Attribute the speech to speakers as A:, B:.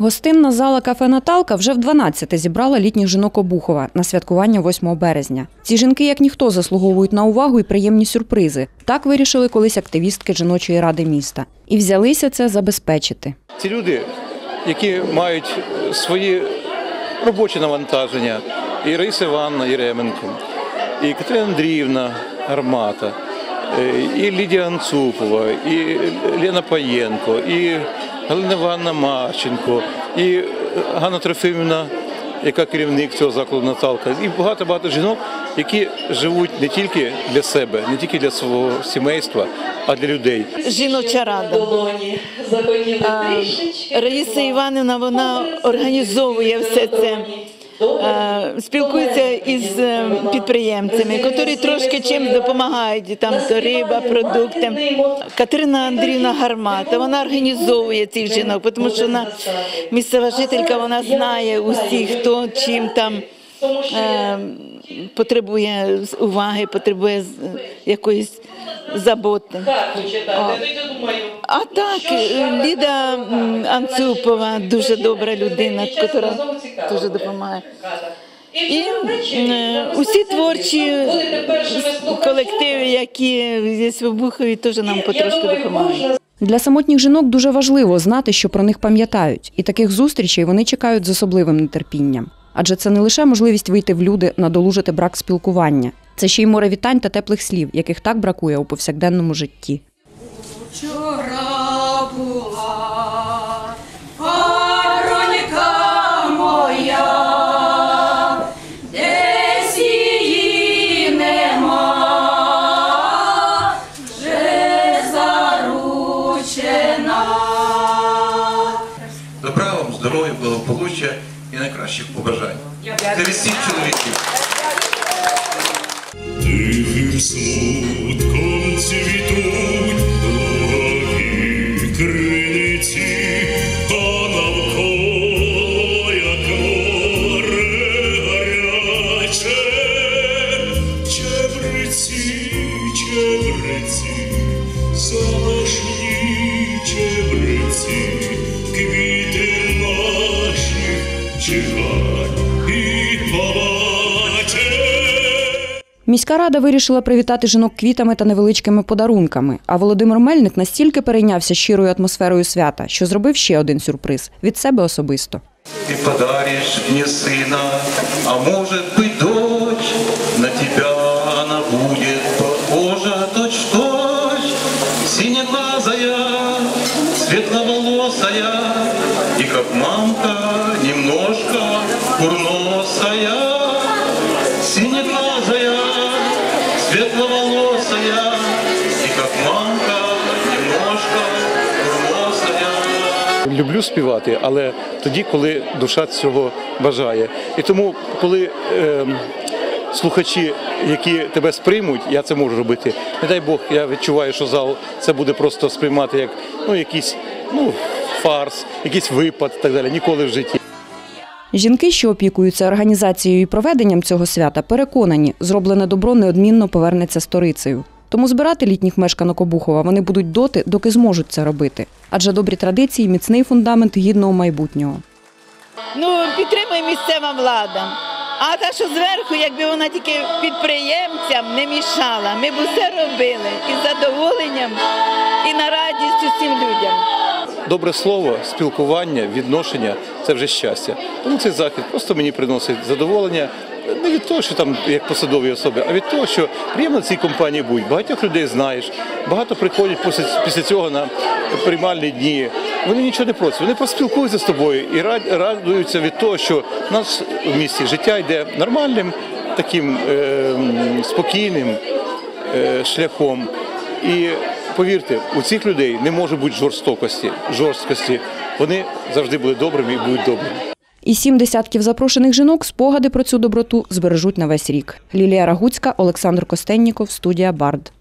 A: Гостинна зала кафе Наталка вже в 12-те зібрала літніх жінок Обухова на святкування 8 березня. Ці жінки, як ніхто, заслуговують на увагу і приємні сюрпризи. Так вирішили колись активістки жіночої ради міста. І взялися це забезпечити.
B: Ці люди, які мають свої робочі навантаження, і Раїса Івановна Єременко, і Катерина Андріївна Гармата, е, і Лідія Анцупова, і Лена Паєнко, і Галина Івановна Марченко, і Ганна Трофимівна, яка керівник цього закладу Наталка, і багато-багато жінок, які живуть не тільки для себе, не тільки для свого сімейства, а для людей.
C: жіноча рада. А. Раїса Іванівна вона організовує все це. Е, Спілкується із е, підприємцями, які трошки чим допомагають, там то риба, продукти. Катерина Андріївна Гармата, вона організовує цих жінок, тому що вона місцева жителька, вона знає усіх, хто чим там е, потребує уваги, потребує з- якоїсь заботи.
D: Думаю,
C: А так, е, Ліда м, Анцупова дуже добра людина, яка дуже допомагає. І е, усі творчі колективи, які зі Свобухові, теж нам потрошки допомагають.
A: Для самотніх жінок дуже важливо знати, що про них пам'ятають, і таких зустрічей вони чекають з особливим нетерпінням. Адже це не лише можливість вийти в люди, надолужити брак спілкування, це ще й море вітань та теплих слів, яких так бракує у повсякденному житті.
E: Вчора була паронька моя, десь її нема, вже заручена.
F: Добра вам, здоров'я, благополуччя найкращих побажань. Це від всіх чоловіків.
G: Тихим смутком цвітуть
A: Міська рада вирішила привітати жінок квітами та невеличкими подарунками. А Володимир Мельник настільки перейнявся щирою атмосферою свята, що зробив ще один сюрприз від себе особисто.
F: Ты подаришь мне сына, а может быть дочь, на тебя она будет похожа точь-в-точь, синеглазая, светловолосая, и как мамка немножко курносая, синеглазая, светловолосая, и как мамка немножко курносая.
B: Люблю співати, але тоді, коли душа цього бажає. І тому, коли ем, слухачі, які тебе сприймуть, я це можу робити. Не дай Бог, я відчуваю, що зал це буде просто сприймати як ну, якийсь ну, фарс, якийсь випад і так далі. Ніколи в житті.
A: Жінки, що опікуються організацією і проведенням цього свята, переконані, зроблене добро неодмінно повернеться сторицею. Тому збирати літніх мешканок Обухова вони будуть доти, доки зможуть це робити. Адже добрі традиції міцний фундамент гідного майбутнього.
C: Ну, підтримує місцева влада. А та, що зверху, якби вона тільки підприємцям не мішала, ми б усе робили із задоволенням і на радість усім людям.
B: Добре слово, спілкування, відношення це вже щастя. Тому цей захід просто мені приносить задоволення. Не від того, що там як посадові особи, а від того, що приємно цій компанії будь. Багатьох людей знаєш, багато приходять після, цього на приймальні дні. Вони нічого не просять, вони просто спілкуються з тобою і рад- радуються від того, що в нас в місті життя йде нормальним, таким е, спокійним е, шляхом. І повірте, у цих людей не може бути жорстокості, жорсткості. Вони завжди були добрими і будуть добрими.
A: І сім десятків запрошених жінок спогади про цю доброту збережуть на весь рік. Лілія Рагуцька, Олександр Костенніков, студія Бард.